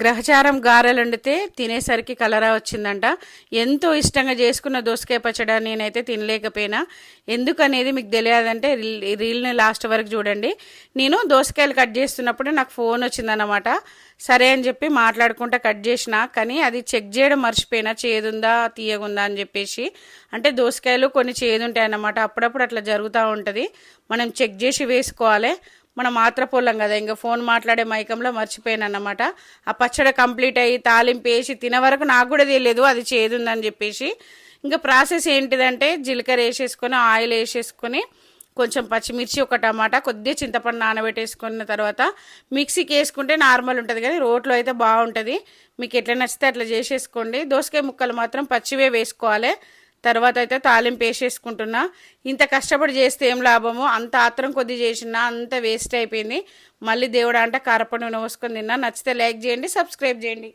గ్రహచారం గారెలు వండితే తినేసరికి కలరా వచ్చిందంట. ఎంతో ఇష్టంగా చేసుకున్న దోసకాయ పచ్చడి నేనైతే తినలేకపోయినా. ఎందుకనేది మీకు తెలియదంటే రీల్ రీల్ని లాస్ట్ వరకు చూడండి. నేను దోసకాయలు కట్ చేస్తున్నప్పుడు నాకు ఫోన్ వచ్చిందన్నమాట. సరే అని చెప్పి మాట్లాడుకుంటా కట్ చేసిన కానీ అది చెక్ చేయడం మర్చిపోయినా చేదుందా తీయగుందా అని చెప్పేసి. అంటే దోసకాయలు కొన్ని చేదుంటాయి అన్నమాట అప్పుడప్పుడు అట్లా జరుగుతూ ఉంటుంది. మనం చెక్ చేసి వేసుకోవాలి. మనం మాత్రపోలేం కదా ఇంకా ఫోన్ మాట్లాడే మైకంలో మర్చిపోయాను అన్నమాట ఆ పచ్చడి కంప్లీట్ అయ్యి తాలింపు వేసి తినే వరకు నాకు కూడా తెలియదు అది చేదుందని చెప్పేసి. ఇంకా ప్రాసెస్ ఏంటిదంటే జీలకర్ర వేసేసుకొని ఆయిల్ వేసేసుకొని కొంచెం పచ్చిమిర్చి ఒక టమాటా కొద్దిగా చింతపండు నానబెట్టేసుకున్న తర్వాత మిక్సీకి వేసుకుంటే నార్మల్ ఉంటుంది కానీ రోట్లో అయితే బాగుంటుంది. మీకు ఎట్లా నచ్చితే అట్లా చేసేసుకోండి. దోసకాయ ముక్కలు మాత్రం పచ్చివే వేసుకోవాలి. తర్వాత అయితే తాలింపు వేసేసుకుంటున్నా. ఇంత కష్టపడి చేస్తే ఏం లాభము? అంత ఆత్రం కొద్ది చేసినా అంత వేస్ట్ అయిపోయింది. మళ్ళీ దేవుడు అంటే కారపడి నూనె తిన్నా. నచ్చితే లైక్ చేయండి సబ్స్క్రైబ్ చేయండి.